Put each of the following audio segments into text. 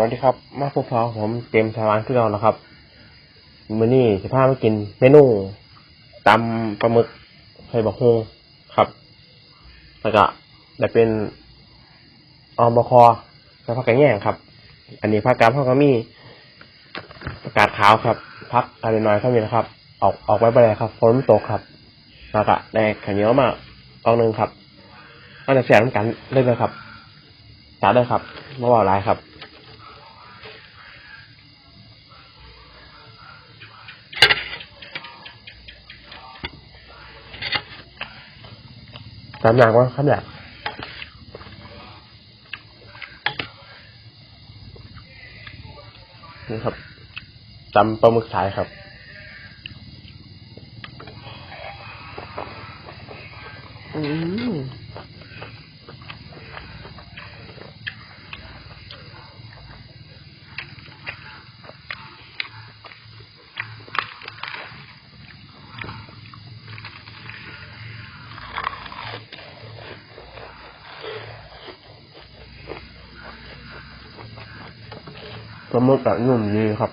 วัสดีครับ มาพบพอผมเจมส์ชาวานขึ้นเราแล้วครับมื้อนี้จะพามากินเมนูตำปลาหมึกไข่บะฮงครับ แล้วก็ได้เป็นออมบะคอใส่ผักกระแยงครับ อันนี้ผักกาดผักกะมี่ผักกาดขาวครับพักอะไรน้อยเท่านี้นะครับ ออกออกไว้ไปเลยครับฝนตกครับแล้วก็ได้ข้าวเหนียวมากองหนึ่งครับก็จะแชร์น้ำกันได้เลยครับจัดได้ครับเมื่อวานไลายครับ สามอย่างว่าครับเนี่ยนี่ครับตำปลาหมึกสายครับ อืม ปลาหมึกอะนุ่มดีครับ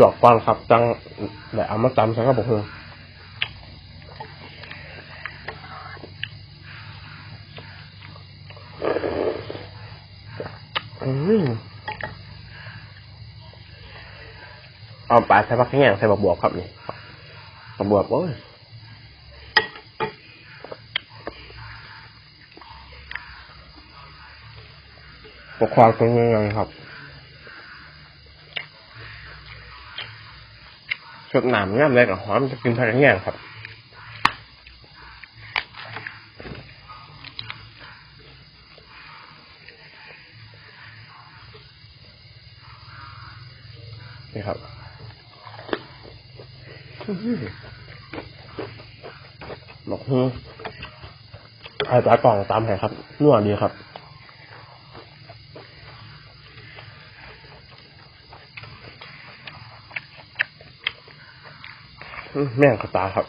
ดอกฟังครับจังแต่เอามาตำใส่กระบอกเฮงอืม เอาปลาใส่ผักแห้งใส่บักบวบครับนี่บักบวบโอ้ยปกครองเป็นยังไงครับสดหนามง่ามเลยกับหอมจะกินพลังงานครับ นี่ครับอื้อหือบอกฮึไอ้ปลากล่องตามให้ครับนวดีครับแม่งกระตาครับ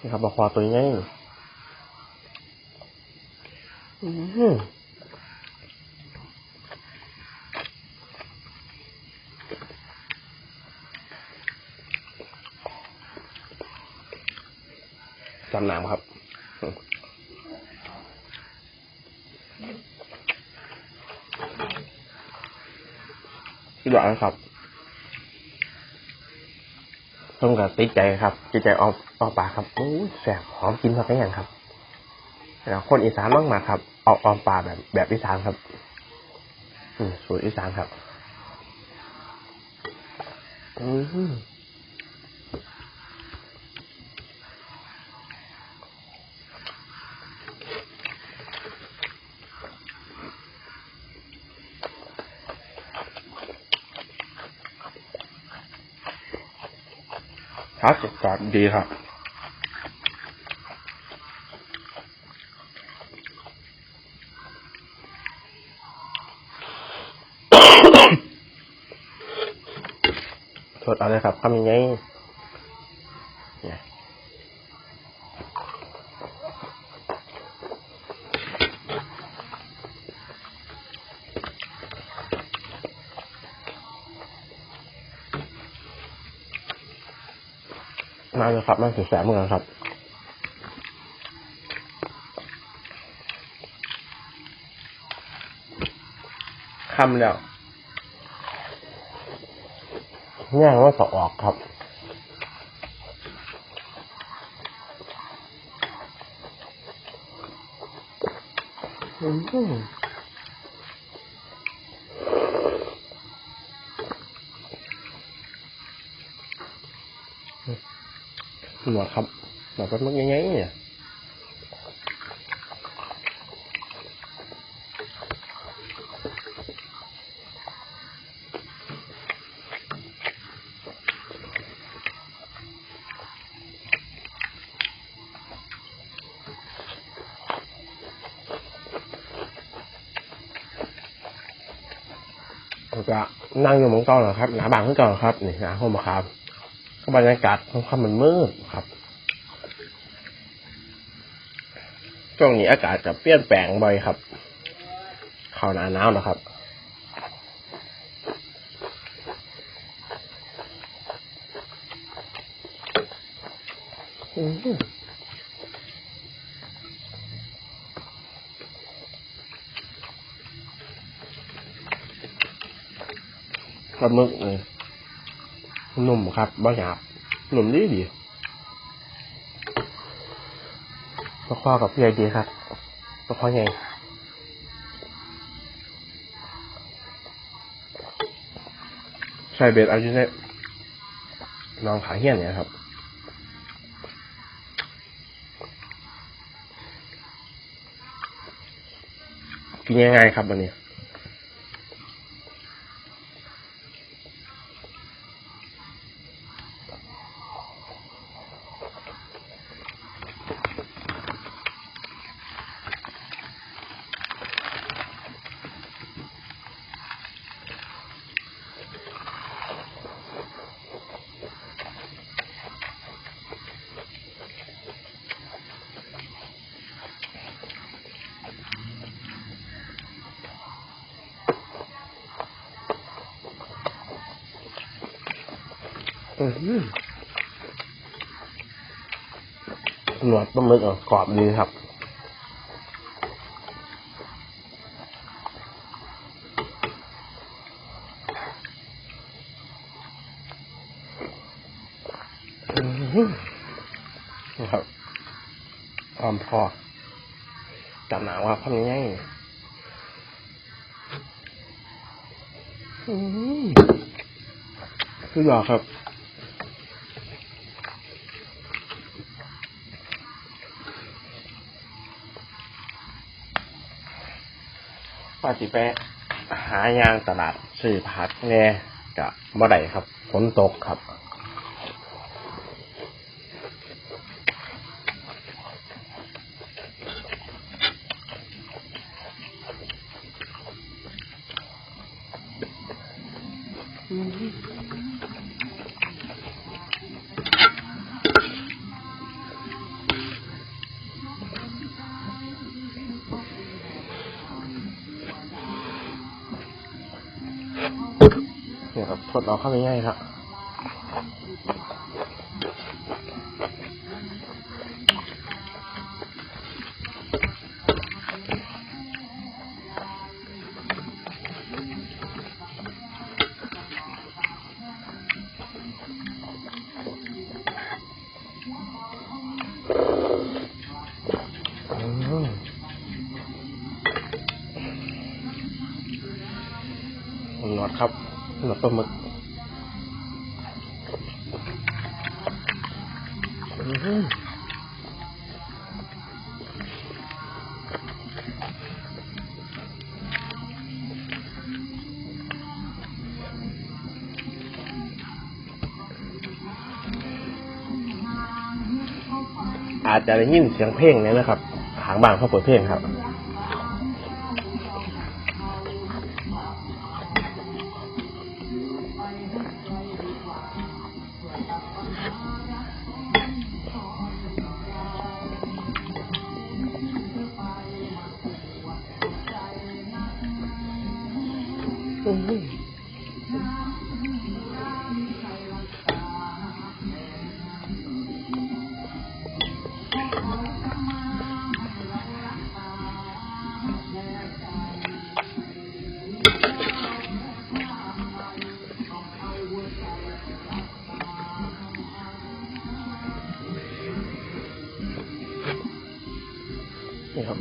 นี่ครับบอกคอตัวนี้ จำนามครับอืมที่หลังครับเพิ่มกับติดใจครับติดใจออกออกปากครับโอ้แสบหอมกินผักกระยังครับ คนอีสานมากมาครับออกออมปลาแบบแบบอีสานครับอืสูตรอีสานครับอืมครับกรอบดีครับ ส ดเอาเลยครับทำยังไงเนี่ยมาเลยครับมาถึงแสบเหมือนกันครับคำแล้ว แง่ว่าสออกครับอืมหนวดครับแบบปลาหมึกยังไงเนี่ย จะนั่งอยู่มองเก่าเหรอครับหนาบางขึ้นเก่าเหรอครับนี่หนาห้องมาครับก็บรรยากาศค่อนข้างมันมืดครับช่วงนี้อากาศจะเปลี่ยนแปลงบ่อยครับเข้าหนาหนาวนะครับอืม ปลาหมึกเลยนุ่มครับบ่หยาบหนุ่มดีดีปลาคอกับพี่ไอดีครับปลาคอใหญ่ใส่เบ็ดเอาอยู่ในลองขาเหี้ยนเนี่ยครับกินยังไงครับวันนี้ อื้อ หนวดปลาหมึกอะกรอบดีครับครับออมพอจับหนาว่าทำง่ายๆอื้อหือคือยอครับ ปาสิไปหายางตลาดซื้อผักแน่กะบ่ได้ครับฝนตกครับ เนี่ยครับทดออกเข้าไปง่ายครับ หนวดปลาหมึกอืมอาจจะได้ยินเสียงเพลงเนี่ยนะครับ หางบางเขาเปิดเพลงครับ นี่ครับ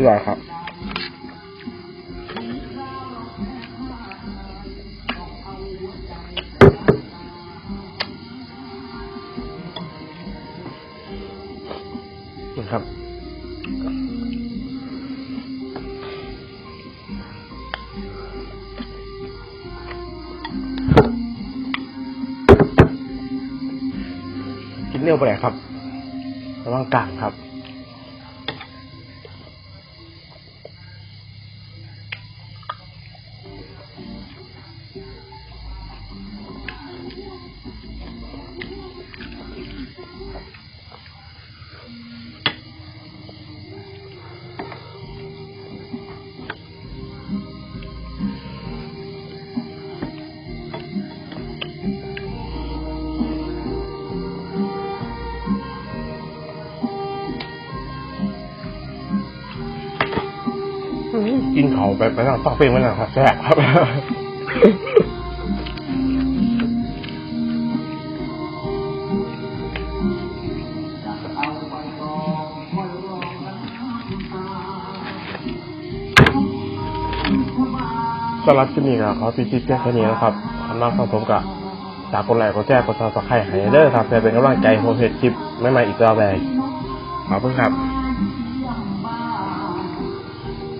พี่บอยครับ ครับกินเร็วไปไหนครับระวังกลางครับ กินเขาไปไปนั่งฟังเพลงไว้นะครับแซ่บครับสำหรับที่นี่ก็ขอพิชิตแค่นี้นะครับสำหรับของผมกับจากคนแรกก็แจ้งกดซับสไครต์ให้เด้อครับเพื่อเป็นกำลังใจให้ผมเพจคลิปไม่มาอีกต่อไปขอบคุณครับ